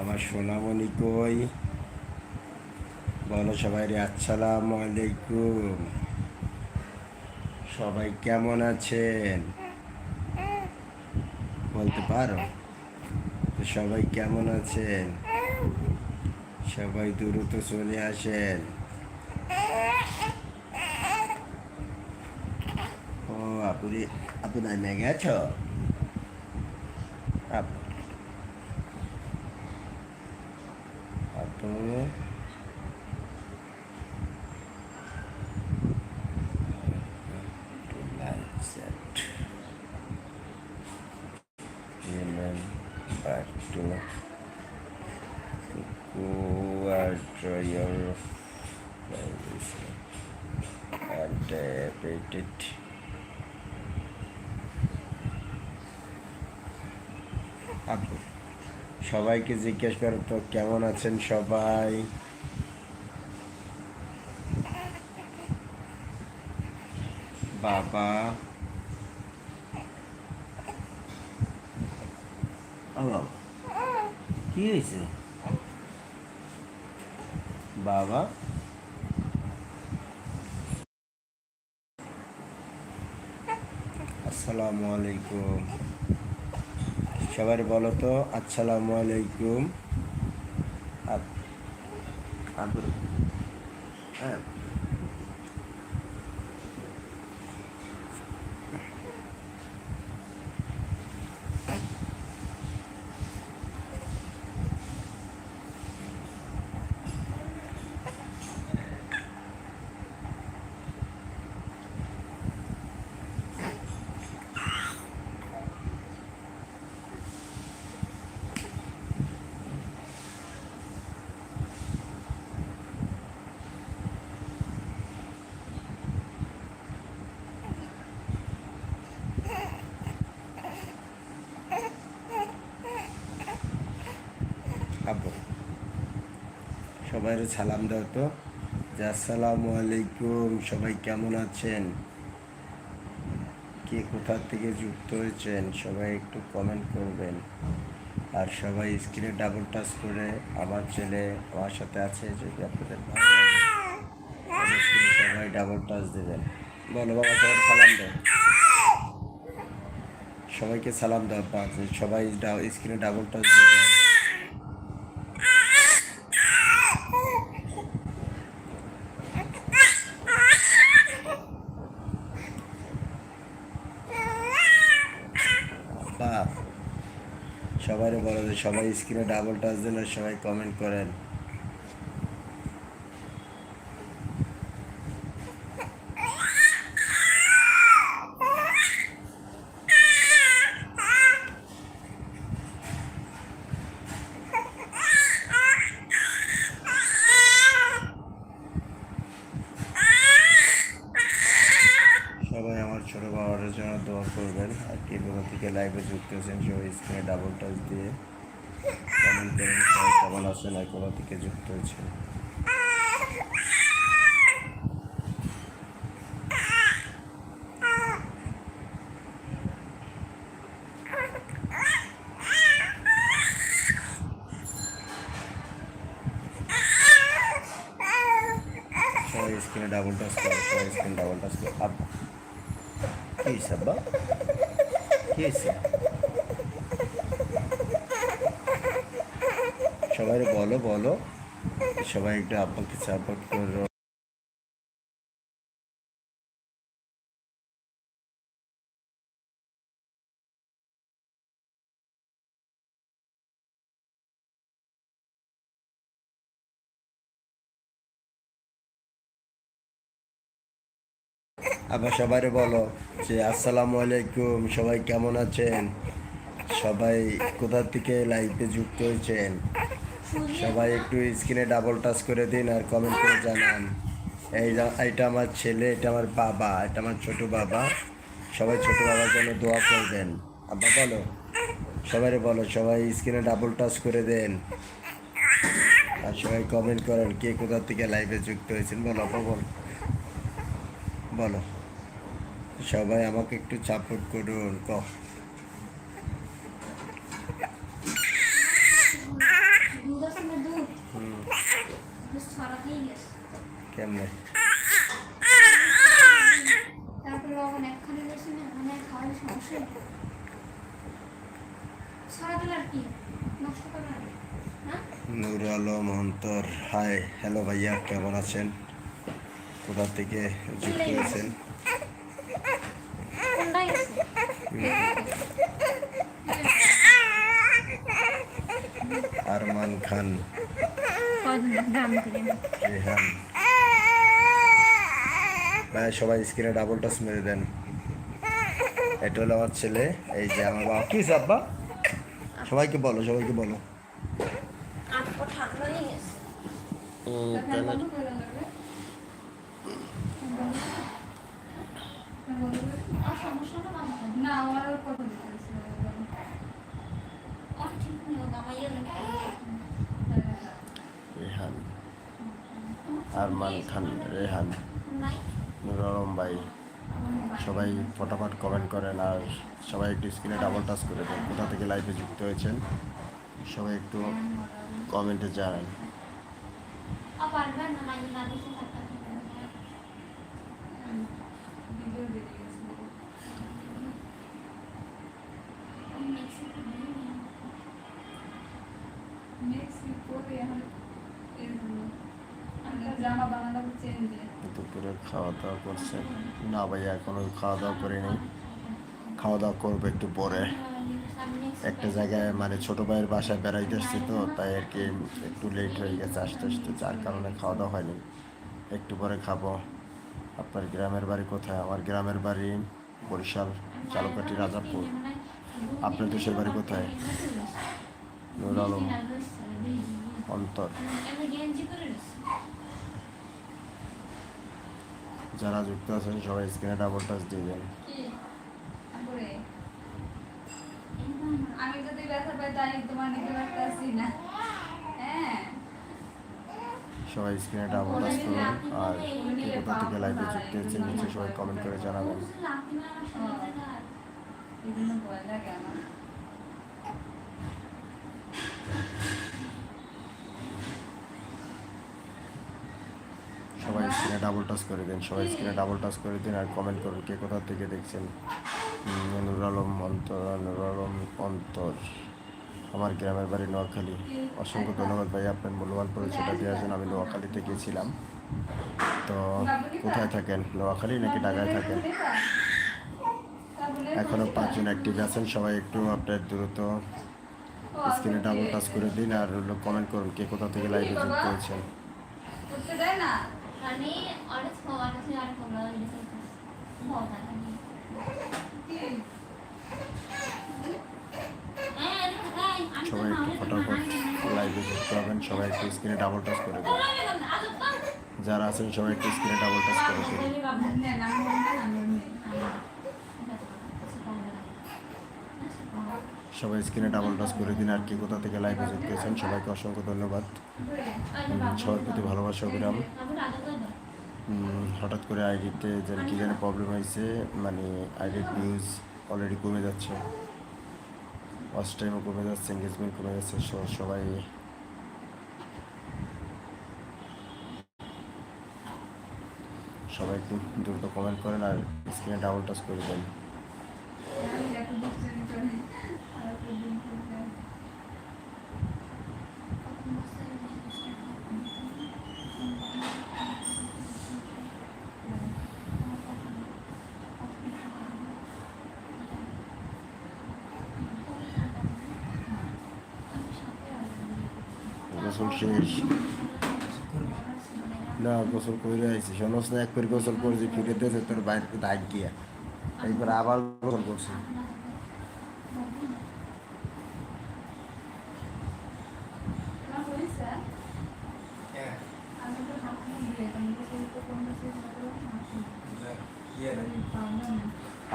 আমার সোনামণি কই? বলো সবাই রে আসসালামু আলাইকুম। সবাই কেমন আছেন? বলতে পারো? সবাই কেমন আছেন? সবাই দ্রুত চলে আসেন। ও, আপনি আপনি নেমে গেছ? Okay. back to, to go after your vibration and repeat it. Up. সবাইকে জিজ্ঞেস করো তো কেমন আছেন সবাই? বাবা। কি হয়েছে? বাবা। আসসালামু আলাইকুম। সবাই বলো তো আসসালামু আলাইকুম। হ্যাঁ আব্বু সবাই সালাম দাও তো। আসসালামু আলাইকুম, সবাই কেমন আছেন? কে কোথা থেকে যুক্ত হয়েছেন, সবাই একটু কমেন্ট করবেন। আর সবাই স্ক্রিনে ডাবল টাচ করে আমার ছেলে, আমার সাথে আছে, যদি আপনাদের সবাই ডাবল টাচ দেবেন। বলো বাবা, সবাই সালাম দাও। সবাইকে সালাম দাও সবাই স্ক্রিনে ডাবল টাচ দেবেন বা সবাই স্ক্রিনে ডাবল টাচ দিলে সবাই কমেন্ট করেন। সবাই আমার ছোট বাবার জন্য দোয়া করবেন। আর কে কোথা থেকে লাইভে যুক্ত হয়েছেন সবাই স্ক্রিনে ডাবল টাচ দিয়ে। আর কোথা থেকে যুক্ত হয়েছেন সবাই স্ক্রিনে ডাবল হয়েছে সবাই বলো বলো। সবাই একটু আব্বাকে সাপোর্ট করো। আবার সবাই বলো যে, আসসালামু আলাইকুম, সবাই কেমন আছেন? সবাই কোথা থেকে লাইভে যুক্ত হয়েছেন? সবাই একটু স্ক্রিনে ডাবল টাচ করে দিন আর কমেন্ট করে জানান। এই এটা আমার ছেলে, এটা আমার বাবা, এটা আমার ছোট বাবা। সবাই ছোট বাবার জন্য দোয়া করবেন। আব্বা, বলো। সবাই বলো, সবাই স্ক্রিনে ডাবল টাচ করে দেন। আর সবাই কমেন্ট করেন, কে কোথা থেকে লাইভে যুক্ত হয়েছেন? বলো আপা বল। বলো। সবাই আমাকে একটু সাপোর্ট করুন। ক কেমনে তারপরে যখন একখানে বেশি না মানে খাওয়ার সমস্যা নেই। সারাদিন আর কি নষ্ট করবে না হ্যাঁ নূর আলম অন্তর হাই হ্যালো ভাইয়া কেমন আছেন? কোথা থেকে যুক্ত হয়েছেন? আরমান খান দাম করে রেহান ভাইয়া সবাই স্ক্রিনে ডাবল টাচ মেরে দেন। এটা হলো আমার ছেলে, এই যে আমার বাবা। কি আব্বা সবাইকে বলো সবাইকে বলো। রেহান। আরমান খান, রেহান। নুর ভাই, সবাই ফটাফট কমেন্ট করেন আর সবাই একটু স্ক্রিনে ডাবল টাচ করে দেন। কোথা থেকে লাইভে যুক্ত হয়েছেন? সবাই একটু কমেন্টে জানান। জামা দুপুরে খাওয়া দাওয়া করছেন না ভাইয়া এখনও খাওয়া দাওয়া করিনি। খাওয়া দাওয়া করব একটু পরে। একটা জায়গায় মানে ছোট ভাইয়ের বাসায় বেড়াইতে আসছি তো, তাই আর কি একটু লেট হয়ে গেছে আসতে আসতে, যার কারণে খাওয়া দাওয়া হয়নি। একটু পরে খাব। আপনার গ্রামের বাড়ি কোথায়? আমার গ্রামের বাড়ি বরিশাল, চালকাটি, রাজাপুর। আপনার দেশের বাড়ি কোথায়? নুর আলম, অন্তর। যারা যুক্ত আছেন সবাই স্ক্রিনে ডাবল টাচ দিবেন আমি যদি ব্যথা পাই তাই তোমার নিতে পারতেছি না। হ্যাঁ। সবাই স্ক্রিনে ডাবল টাচ করুন আর কে কোথা থেকে লাইভে যুক্ত নিচে সবাই কমেন্ট করে জানাবেন। ভয় লাগে আমার সবাই স্ক্রিনে ডাবল টাচ করে দিন, সবাই স্ক্রিনে ডাবল টাচ করে দিন আর কমেন্ট করুন কে কোথা থেকে দেখছেন। নুর আলম অন্তর নুর আলম অন্তর, আমার গ্রামের বাড়ি নোয়াখালী। অসংখ্য ধন্যবাদ ভাই আপনার মূল্যবান পরিচয়টা দিয়ে জন্য আমি নোয়াখালীতে গিয়েছিলাম। তো কোথায় থাকেন, নোয়াখালী নাকি ঢাকায় থাকেন? এখনও পাঁচজন অ্যাক্টিভ আছেন, সবাই একটু আপনার দ্রুত স্ক্রিনে ডাবল টাচ করে দিন আর কমেন্ট করুন কে কোথা থেকে লাইভে যুক্ত হয়েছেন। সবাই একটু ফটাফট লাইভে যুক্ত হবেন সবাই একটু স্ক্রিনে ডাবল টাচ করে দেবেন যারা আছেন, সবাই একটু স্ক্রিনে ডাবল টাচ করে সবাই স্ক্রিনে ডাবল টাচ করে দিন, আর কি কোথা থেকে লাইভে যুক্ত হয়েছেন, সবাইকে অসংখ্য ধন্যবাদ। সবার প্রতি ভালোবাসা অবিরাম হঠাৎ করে আইডিতে যেন কী যেন প্রবলেম হয়েছে মানে আইডির ভিউজ অলরেডি কমে যাচ্ছে। ওয়াচ টাইমও কমে যাচ্ছে এঙ্গেজমেন্ট কমে যাচ্ছে সবাই সবাই একটু দ্রুত কমেন্ট করেন আর স্ক্রিনে ডাবল টাচ করে দেন আমি এত দুষ্টামি করে আর একটা দিন করে গোসল শেষ। না, গোসল করে আইছি। শোনস না, এক করে গোসল করেছি, ফিরে দিয়েছে তোর বাইরে দাগ গিয়া এইবার আবার গোসল করছি।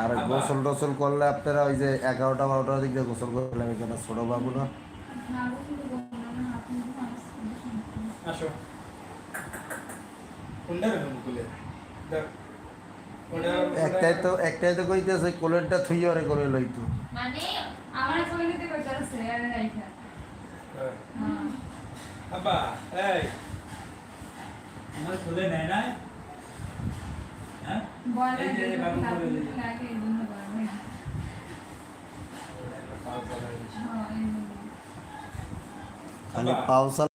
আর গোসল টোসল করলে আপনারা ওই যে এগারোটা বারোটার দিক দিয়ে গোসল আমি কেন ছোট বাবু না। আসো দেখ। একটাই তো একটাই তো কইতেছে কোলেরটা থুই ওরে করে লইতো মানে আমার নিতে কইতাছে আরে রাইখা হ্যাঁ। আব্বা এই। আমার খুলে নেয় না হ্যাঁ? বলে যে বাবু। লাগে হ্যাঁ খালি পাউসাল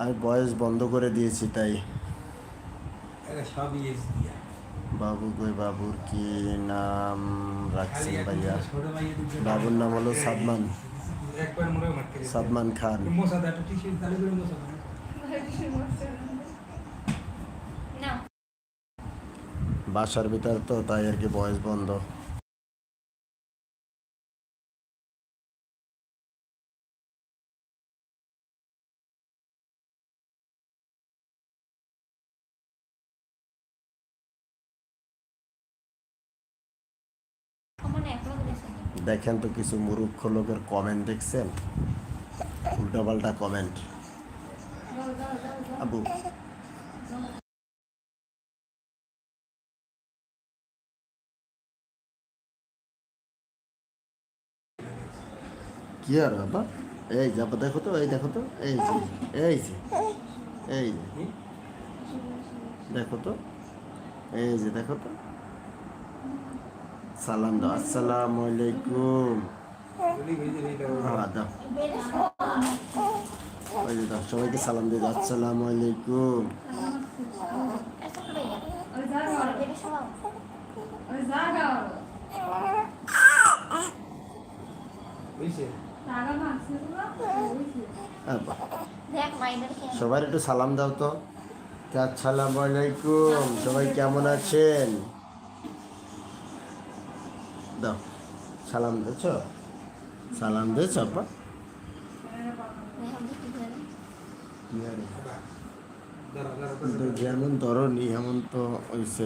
আমি বয়স বন্ধ করে দিয়েছি তাই। বাবু কই বাবুর কি নাম রাখছেন ভাইয়া? বাবুর নাম হলো সাদমান। সাদমান খান। বাসার ভিতর তো তাই আর কি বয়স বন্ধ। দেখেন তো কিছু মুরুক্ষ লোকের কমেন্ট দেখছেন? উল্টাপাল্টা কমেন্ট আবু। কি আর বাবা এই যাব দেখো তো, এই দেখো তো, এই যে এই যে এই যে। দেখো তো, এই যে, দেখো তো। সালাম দাও। আসসালামু আলাইকুম। সবাইকে সালাম দিয়ে দাও। আসসালামু আলাইকুম। সবার একটু সালাম দাও তো, আসসালামু আলাইকুম। সবাই কেমন আছেন দাও সালাম দিয়েছ? সালাম দিয়েছ আব্বা আরে দাঁড়া দাঁড়া কিন্তু যেমন ধরনি এমন তো হয়েছে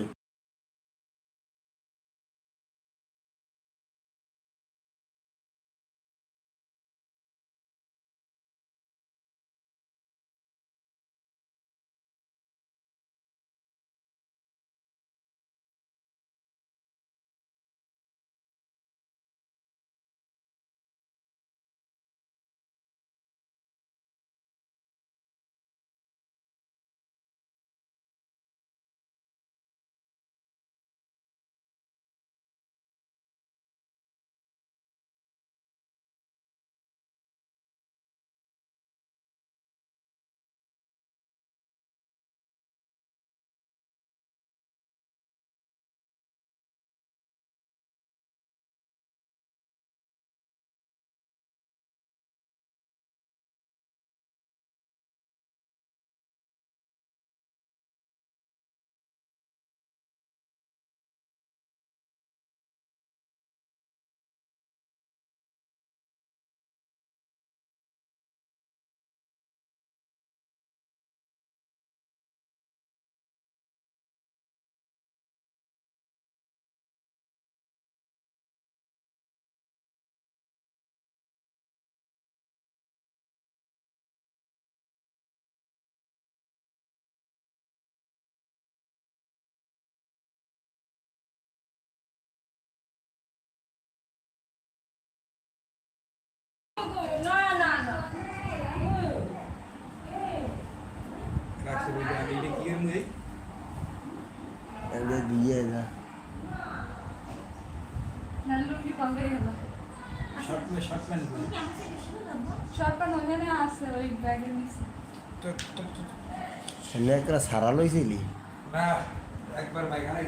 ಬಿಯದ সারা লইছিলি? না একবার বাইখানে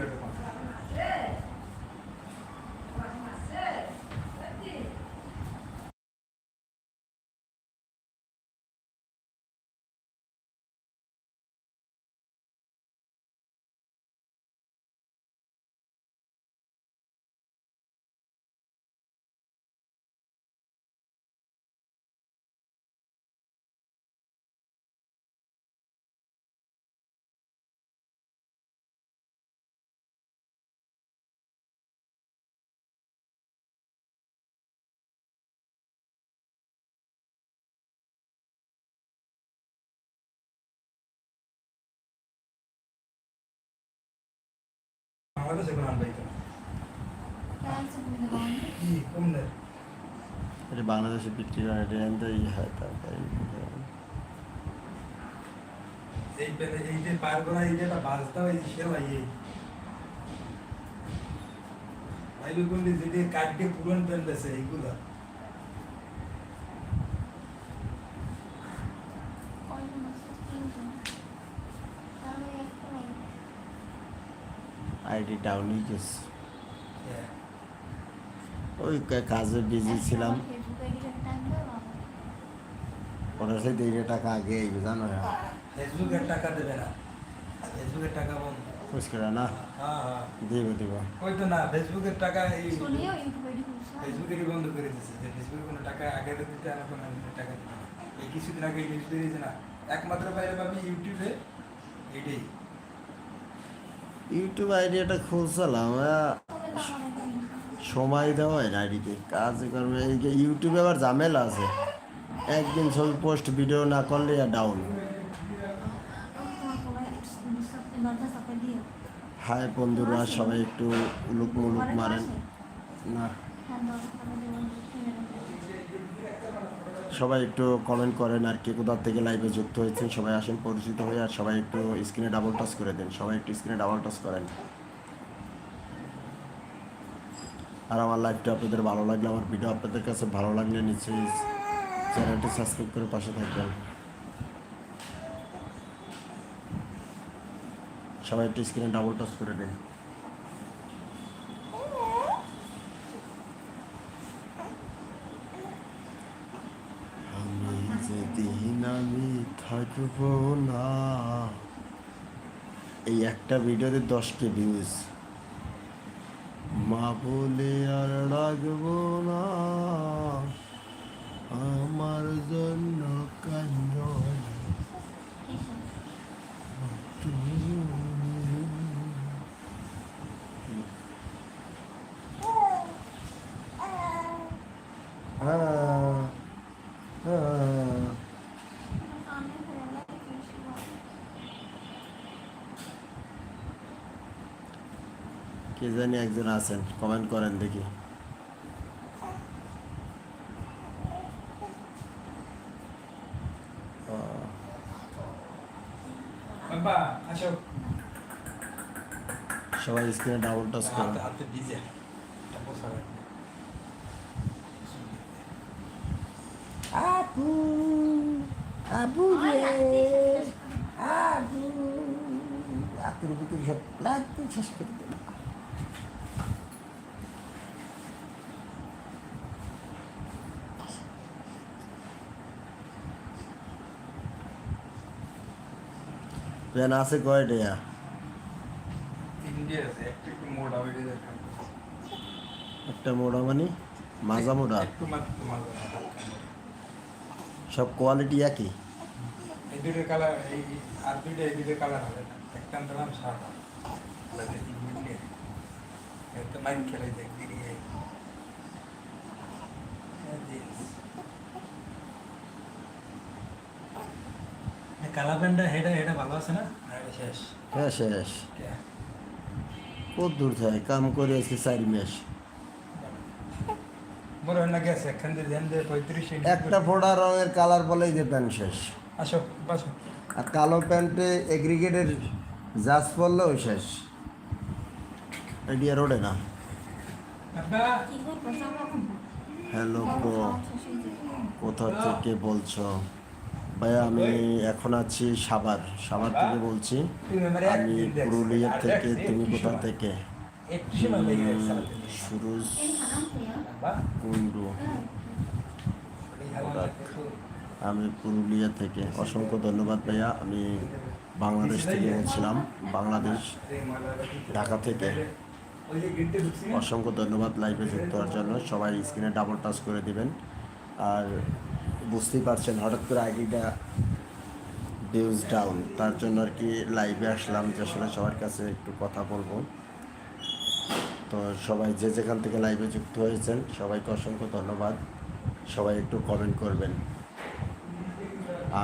করতে সে এটা বাংলাদেশে বিক্রি হয় এটা এনতে ই হয় তারপরে এই পেলে এই যে পার করা এই যেটা এই সেলাই যেটি কাটকে পুরন প্যান্ট আছে এইগুলা কয়জন আছে তিনজন তাহলে একটা নাই আইডি ডাউনই গেছে। হ্যাঁ ওই কা- কাজে বিজি ছিলাম। আইডিটা টাইম ওরা সেই দেড় টাকা আগে আইবে জানো? ফেসবুকের টাকা দেবে না। ফেসবুকের টাকা বন্ধ। ফুচকাটা না? হ্যাঁ হ্যাঁ। দিব দিব। ওই তো না ফেসবুকের টাকা এই ফেসবুকেরই বন্ধ করে দিয়েছে যে ফেসবুকে কোনো টাকা আগে দিতে আর এখন টাকা দিতে এই কিছুদিন আগে নিউজ বেরিয়েছে না। একমাত্র বাইরে পাবি ইউটিউবে এটাই। ইউটিউব আইডিয়াটা একদম সময় দেওয়া হয় না আইডিতে, কাজ করবে। এই যে ইউটিউবে আবার ঝামেলা আছে, একদিন ছবি পোস্ট, ভিডিও না করলে ডাউন হাই বন্ধুরা, সবাই একটু উলুক মুলুক মারেন। না হ্যাঁ দরজা চাপে দিও সবাই একটু কমেন্ট করেন আর কে কোথার থেকে লাইভে যুক্ত হয়েছেন, সবাই আসেন পরিচিত হয়ে আর সবাই একটু স্ক্রিনে ডাবল টাচ করে দেন। সবাই একটু স্ক্রিনে ডাবল টাচ করেন। আর আমার লাইভটা আপনাদের ভালো লাগলে, আমার ভিডিও আপনাদের কাছে ভালো লাগলে নিশ্চয়ই চ্যানেলটি সাবস্ক্রাইব করে পাশে থাকবেন। সবাই একটু স্ক্রিনে ডাবল টাচ করে দেন আমি যেদিন আমি থাকব না। এই একটা ভিডিওতে দশটি ভিউজ মা বলে আর রাখব না। আমার জন্য কান্দ হ্যাঁ হ্যাঁ। কে জানি একজন আছেন কমেন্ট করেন দেখি। সবাই স্ক্রিনে ডাবল টাচ করেন। আপু আপু রে আপু আপুর ভিতরে সব লাগতে শেষ করে পেন আছে কয়টা একটু মোটা মোড়া মানে মাজা মোড়া মোটা। সব কোয়ালিটি একই এই দুটোর কালার এই আর দুইটা এই দুটোর কালার হবে। একটা সাদা। মাইন খেলে দেখ প্যান্টটা হেটা হেটা ভালো আছে না? শেষ। হ্যাঁ শেষ। কত দূর থাকে কাম করে আজকে চার মাস। একটা ফোড়া রঙের কালার বলেই যে প্যান্ট শেষ। আসো বাসো। আর কালো প্যান্টে এগ্রিগেটের জাজ পরলেও শেষ। আইডিয়া রোডে না। হ্যালো হয়ে। কোথা থেকে বলছো? ভাইয়া আমি এখন আছি সাভার। সাভার থেকে বলছি আমি পুরুলিয়া থেকে তুমি কোথা থেকে? সুরজ কুন্ডু আমি পুরুলিয়া থেকে। অসংখ্য ধন্যবাদ ভাইয়া আমি বাংলাদেশ থেকে বলছিলাম বাংলাদেশ ঢাকা থেকে। অসংখ্য ধন্যবাদ লাইভে যুক্ত হওয়ার জন্য। সবাই স্ক্রিনে ডাবল টাচ করে দিবেন। আর বুঝতেই পারছেন, হঠাৎ করে আইডিটা ভিউজ ডাউন তার জন্য আর কি লাইভে আসলাম যে আসলে সবার কাছে একটু কথা বলব। তো সবাই যে যেখান থেকে লাইভে যুক্ত হয়েছেন, সবাইকে অসংখ্য ধন্যবাদ। সবাই একটু কমেন্ট করবেন।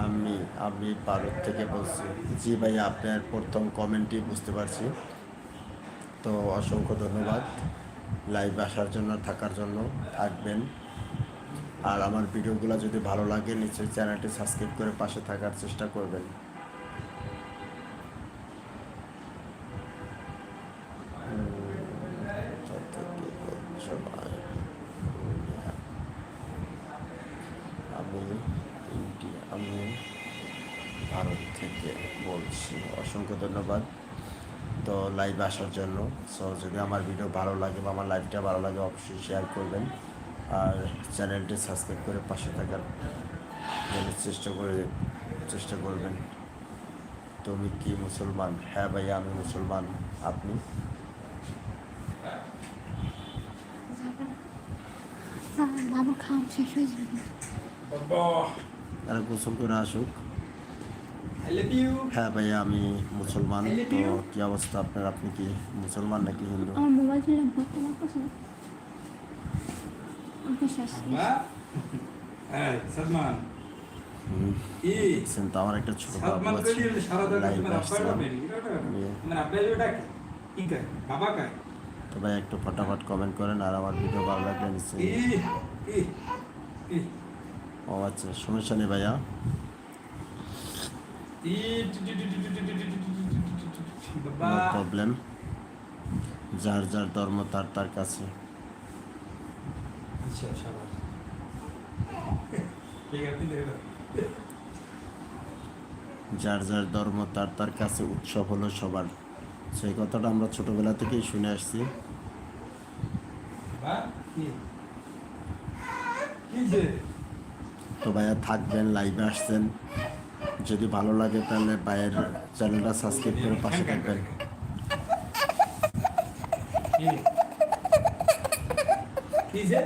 আমি আমি ভারত থেকে বলছি। জি ভাই, আপনার প্রথম কমেন্টই বুঝতে পারছি। তো অসংখ্য ধন্যবাদ। লাইভ আসার জন্য, থাকার জন্য, থাকবেন। আর আমার ভিডিওগুলো যদি ভালো লাগে, নিশ্চয়ই চ্যানেলটি সাবস্ক্রাইব করে পাশে থাকার চেষ্টা করবেন। আমি ভারত থেকে বলছি। অসংখ্য ধন্যবাদ। তো লাইভ আসার জন্য। সো যদি আমার ভিডিও ভালো লাগে বা আমার লাইভটা ভালো লাগে, অবশ্যই শেয়ার করবেন। আর চ্যানেলটি সাবস্ক্রাইব করে পাশে থাকার জন্য চেষ্টা করে চেষ্টা করবেন। তুমি কি মুসলমান? হ্যাঁ ভাইয়া আমি মুসলমান। আপনি? তারা গোসল করে আসুক। হ্যাঁ ভাইয়া আমি মুসলমান। তো কি অবস্থা আপনার? আপনি কি মুসলমান নাকি হিন্দু আমার মোবাইল দিলাম তোমার কাছে ওকে শেষ মা এই সালমান তো আমার একটা ছোট বাবু আছে লাইভে আসছিলাম তো ভাই একটু ফটাফট কমেন্ট করেন আর আমার ভিডিও ভালো লাগলে নিশ্চয়ই ই ই ও আচ্ছা সমস্যা নেই ভাইয়া ই বাবা নো প্রবলেম যার যার ধর্ম তার তার কাছে যার যার ধর্ম তার তার কাছে উৎসব হলো সবার। সেই কথাটা আমরা ছোটবেলা থেকেই শুনে আসছি। তো ভাইয়া থাকবেন লাইভে আসছেন। যদি ভালো লাগে তাহলে ভাইয়ের চ্যানেলটা সাবস্ক্রাইব করে পাশে থাকবেন। কি? কি যে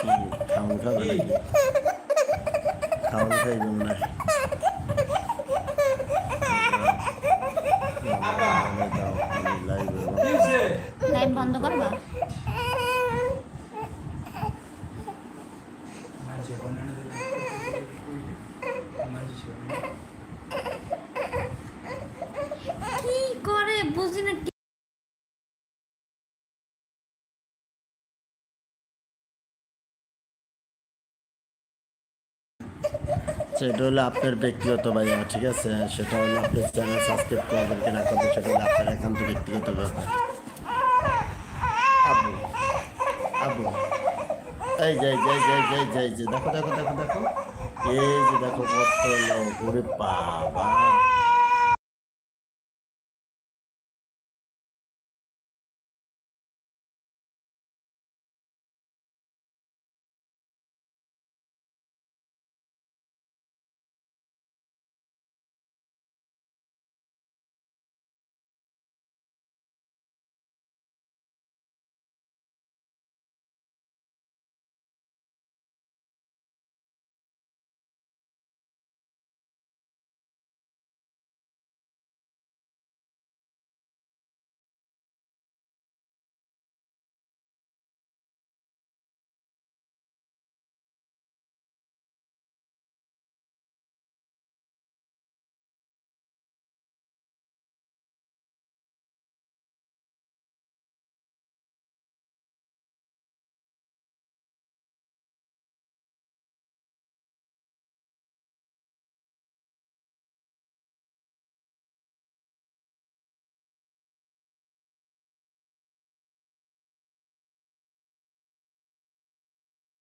কি খাওয়ান খাবে নাকি খাওয়ান খাইবে মনে হয় দাও, আমি লাইভে কি যে লাইভ বন্ধ করবা মাঝে বানানো দিলে মাঝে শুনে কি করে বুঝি না সেটা হলো আপনার ব্যক্তিগত ভাইয়া, ঠিক আছে? সেটা হলো আপনার চ্যানেল সাবস্ক্রাইব করবেন কিনা করবেন সেটা হলো আপনার একান্ত ব্যক্তিগত ব্যাপার। আবু আবু। এই যাই যাই যাই এই যে এই যে এই যে এই যে, দেখো দেখো দেখো দেখো। এই যে, দেখো, কত লোক, ওরে বাবা।